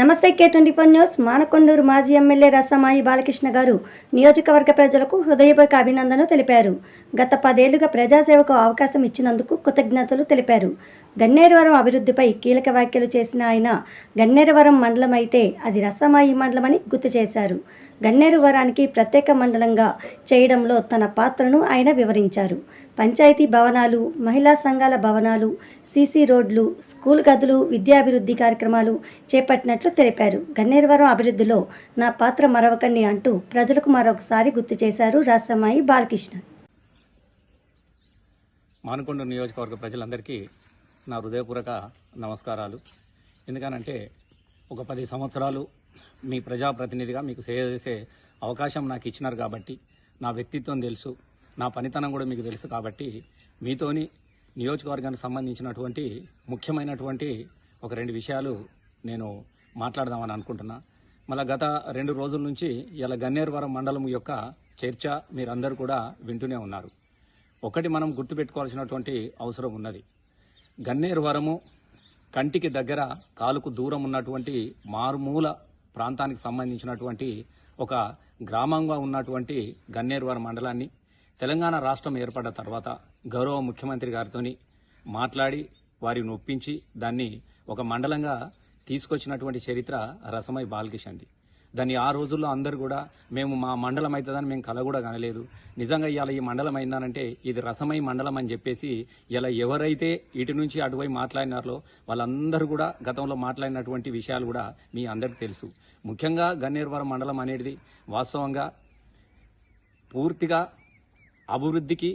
నమస్తే K twenty four news. Manakondur మాజీ MLA రసమాయి Balakrishna గారు నియోజకవర్గ ప్రజలకు హృదయపూర్వక అభినందనలు తెలిపారు. గత పదేళ్ళుగా ప్రజాసేవకు అవకాశం ఇచ్చినందుకు కృతజ్ఞతలు తెలిపారు. గన్నేరువరం అభివృద్ధిపై కీలక వ్యాఖ్యలు చేసిన ఆయన గన్నేరవరం మండలం అయితే అది రసమాయి మండలమని గుర్తు చేశారు. గన్నేరు వరానికి ప్రత్యేక మండలంగా చేయడంలో తన పాత్రను ఆయన వివరించారు. పంచాయతీ భవనాలు మహిళా సంఘాల భవనాలు సీసీ రోడ్లు స్కూల్ గదులు విద్యాభివృద్ధి కార్యక్రమాలు చేపట్టినట్లు తెలిపారు. గన్నేరువరం అభివృద్ధిలో నా పాత్ర మరొకని అంటూ ప్రజలకు మరొకసారి గుర్తు చేశారు రాసమాయి బాలకృష్ణ మానకొండ నియోజకవర్గ ప్రజలందరికీ నా హృదయపూర్వక నమస్కారాలు. ఎందుకనంటే ఒక పది సంవత్సరాలు మీ ప్రజాప్రతినిధిగా మీకు సేవ చేసే అవకాశం నాకు ఇచ్చినారు కాబట్టి నా వ్యక్తిత్వం తెలుసు నా పనితనం కూడా మీకు తెలుసు కాబట్టి మీతోని నియోజకవర్గానికి సంబంధించినటువంటి ముఖ్యమైనటువంటి ఒక రెండు విషయాలు నేను మాట్లాడదామని అనుకుంటున్నా. మళ్ళా గత రెండు రోజుల నుంచి ఇలా గన్నేరువరం మండలం యొక్క చర్చ మీరందరూ కూడా వింటూనే ఉన్నారు. ఒకటి మనం గుర్తుపెట్టుకోవాల్సినటువంటి అవసరం ఉన్నది. గన్నేరువరము కంటికి దగ్గర కాలుకు దూరం ఉన్నటువంటి మారుమూల ప్రాంతానికి సంబంధించినటువంటి ఒక గ్రామంగా ఉన్నటువంటి గన్నేరువారి మండలాన్ని తెలంగాణ రాష్ట్రం ఏర్పడ్డ తర్వాత గౌరవ ముఖ్యమంత్రి గారితో మాట్లాడి వారిని ఒప్పించి దాన్ని ఒక మండలంగా తీసుకొచ్చినటువంటి చరిత్ర రసమై బాలకిషన్ది దాన్ని ఆ రోజుల్లో అందరు కూడా మేము మా మండలం అవుతుందని మేము కల కూడా కనలేదు. నిజంగా ఇవాళ ఈ మండలం అయిందనంటే ఇది రసమై మండలం అని చెప్పేసి ఇలా ఎవరైతే ఇటు నుంచి అటువైపు మాట్లాడినారో వాళ్ళందరూ కూడా గతంలో మాట్లాడినటువంటి విషయాలు కూడా మీ అందరికీ తెలుసు. ముఖ్యంగా గన్నేరువరం మండలం అనేది వాస్తవంగా పూర్తిగా అభివృద్ధికి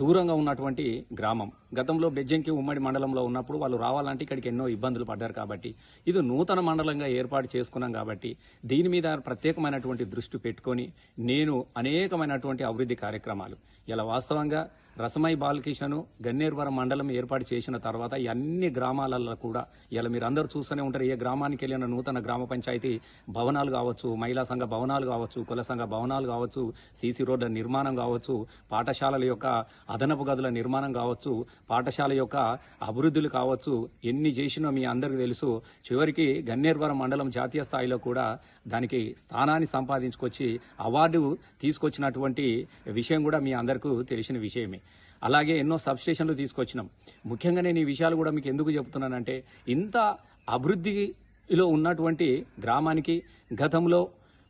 దూరంగా ఉన్నటువంటి గ్రామం. గతంలో బెజ్జంకి ఉమ్మడి మండలంలో ఉన్నప్పుడు వాళ్ళు రావాలంటే ఇక్కడికి ఎన్నో ఇబ్బందులు పడ్డారు కాబట్టి ఇది నూతన మండలంగా ఏర్పాటు చేసుకున్నాం కాబట్టి దీని మీద ప్రత్యేకమైనటువంటి దృష్టి పెట్టుకొని నేను అనేకమైనటువంటి అభివృద్ధి కార్యక్రమాలు ఇలా వాస్తవంగా రసమై బాలకిషన్ గన్నేరువరం మండలం ఏర్పాటు చేసిన తర్వాత ఈ అన్ని గ్రామాలలో కూడా ఇలా మీరు అందరూ చూస్తూనే ఉంటారు. ఏ గ్రామానికి వెళ్ళిన నూతన గ్రామ పంచాయతీ భవనాలు కావచ్చు మహిళా సంఘ భవనాలు కావచ్చు కుల సంఘ భవనాలు కావచ్చు సీసీ రోడ్ల నిర్మాణం కావచ్చు పాఠశాలల యొక్క అదనపు గదుల నిర్మాణం కావచ్చు పాఠశాల యొక్క అభివృద్ధులు కావచ్చు ఎన్ని చేసినో మీ అందరికీ తెలుసు చివరికి గన్నేరువరం మండలం జాతీయ స్థాయిలో కూడా దానికి స్థానాన్ని సంపాదించుకొచ్చి అవార్డు తీసుకొచ్చినటువంటి విషయం కూడా మీ అందరికీ తెలిసిన విషయమే. అలాగే ఎన్నో సబ్స్టేషన్లు తీసుకొచ్చినాం. ముఖ్యంగా నేను ఈ విషయాలు కూడా మీకు ఎందుకు చెప్తున్నానంటే ఇంత అభివృద్ధిలో ఉన్నటువంటి గ్రామానికి గతంలో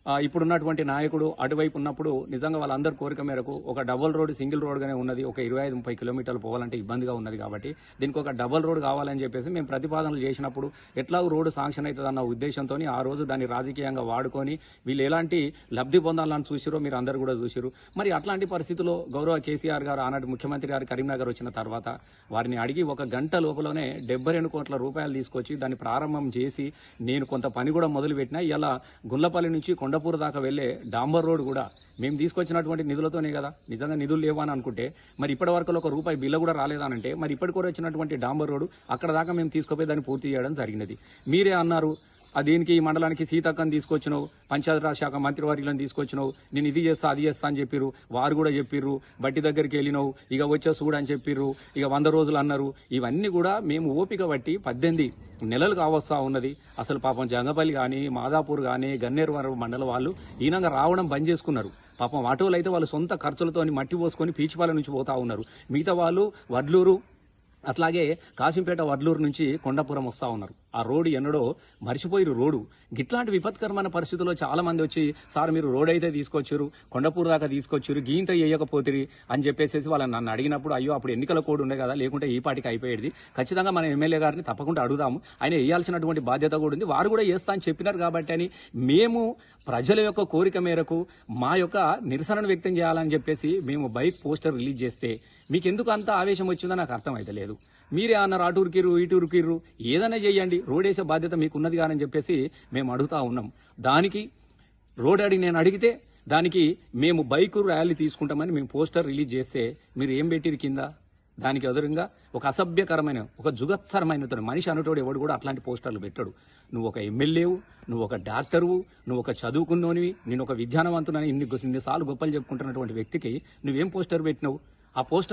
ఇప్పుడున్నటువంటి నాయకుడు అటువైపు ఉన్నప్పుడు నిజంగా వాళ్ళందరి కోరిక మేరకు ఒక డబుల్ రోడ్ సింగిల్ రోడ్గానే ఉన్నది. ఒక ఇరవై ఐదు ముప్పై కిలోమీటర్లు పోవాలంటే ఇబ్బందిగా ఉన్నది కాబట్టి దీనికి ఒక డబుల్ రోడ్ కావాలని చెప్పేసి మేము ప్రతిపాదనలు చేసినప్పుడు ఎట్లా రోడ్డు శాంక్షన్ అవుతుంది అన్న ఉద్దేశంతో ఆ రోజు దాన్ని రాజకీయంగా వాడుకొని వీళ్ళు ఎలాంటి లబ్ధి పొందాలని చూసిరో మీరు అందరు కూడా చూసిరు. మరి అట్లాంటి పరిస్థితుల్లో గౌరవ కేసీఆర్ గారు ఆనాటి ముఖ్యమంత్రి గారు కరీంనగర్ వచ్చిన తర్వాత వారిని అడిగి ఒక గంట లోపలనే డెబ్బై రెండు కోట్ల రూపాయలు తీసుకొచ్చి దాన్ని ప్రారంభం చేసి నేను కొంత పని కూడా మొదలుపెట్టినా ఇలా గుండ్లపల్లి నుంచి కొండ కొండపూర్ దాకా వెళ్ళే డాంబర్ రోడ్ కూడా మేము తీసుకొచ్చినటువంటి నిధులతోనే కదా. నిజంగా నిధులు లేవని అనుకుంటే మరి ఇప్పటి వరకు ఒక రూపాయి బిల్లు కూడా రాలేదనంటే మరి ఇప్పటి కూడా వచ్చినటువంటి డాంబర్ రోడ్ అక్కడ దాకా మేము తీసుకుపోయి దాన్ని పూర్తి చేయడం జరిగినది. మీరే అన్నారు దీనికి ఈ మండలానికి సీతక్కని తీసుకొచ్చినావు పంచాయతీరాజ్ శాఖ మంత్రివర్యులను తీసుకొచ్చినావు నేను ఇది చేస్తా అది చేస్తా అని చెప్పిర్రు. వారు కూడా చెప్పిర్రు బట్టి దగ్గరికి వెళ్ళినావు ఇక వచ్చే చూడు అని చెప్పిర్రు. ఇక వంద రోజులు అన్నారు. ఇవన్నీ కూడా మేము ఓపిక బట్టి పద్దెనిమిది నెలలు కావస్తా ఉన్నది. అసలు పాపం జంగపల్లి కానీ మాదాపూర్ కానీ గన్నేరు మండలం వాళ్ళు ఈనంగా రావడం బంద్ చేసుకున్నారు. పాపం ఆటోలు అయితే వాళ్ళు సొంత ఖర్చులతో మట్టి పోసుకొని పీచిపాల నుంచి పోతా ఉన్నారు. మిగతా వాళ్ళు వడ్లూరు అట్లాగే కాశింపేట వడ్లూరు నుంచి కొండపురం వస్తా ఉన్నారు. ఆ రోడ్డు ఎన్నడో మర్చిపోయిరు రోడ్డు. గిట్లాంటి విపత్కరమైన పరిస్థితుల్లో చాలా మంది వచ్చి సార్ మీరు రోడ్ అయితే తీసుకొచ్చారు కొండపూర్ దాకా తీసుకొచ్చారు గీంత వేయకపోతే అని చెప్పేసి వాళ్ళని నన్ను అడిగినప్పుడు అయ్యో అప్పుడు ఎన్నికల కోడ్ ఉండే కదా లేకుంటే ఈ పాటికి అయిపోయేది. ఖచ్చితంగా మన ఎమ్మెల్యే గారిని తప్పకుండా అడుగుదాము. ఆయన వేయాల్సినటువంటి బాధ్యత కూడా ఉంది. వారు కూడా వేస్తా అని చెప్పినారు కాబట్టి అని మేము ప్రజల యొక్క కోరిక మేరకు మా యొక్క నిరసనను వ్యక్తం చేయాలని చెప్పేసి మేము బైక్ పోస్టర్ రిలీజ్ చేస్తే మీకు ఎందుకు అంత ఆవేశం వచ్చిందో నాకు అర్థం లేదు. మీరే అన్నారు అటు ఉరికిర్రు ఇటు ఉరికిర్రు ఏదైనా చేయండి. రోడ్ వేసే బాధ్యత మీకు ఉన్నది కానని చెప్పేసి మేము అడుగుతా ఉన్నాం. దానికి రోడ్ అడిగి నేను అడిగితే దానికి మేము బైక్ ర్యాలీ తీసుకుంటామని మేము పోస్టర్ రిలీజ్ చేస్తే మీరు ఏం పెట్టిరు కింద? దానికి ఎదురుగా ఒక అసభ్యకరమైన ఒక జుగత్సరమైన మనిషి అనుటోడు ఎవడు కూడా అట్లాంటి పోస్టర్లు పెట్టాడు. నువ్వు ఒక ఎమ్మెల్యేవు నువ్వు ఒక డాక్టరువు నువ్వు ఒక చదువుకున్నోనివి నేను ఒక విద్యానవంతునని ఇన్ని ఇన్నిసార్లు గొప్పలు చెప్పుకుంటున్నటువంటి వ్యక్తికి నువ్వేం పోస్టర్ పెట్టినావు? ఆ పోస్టర్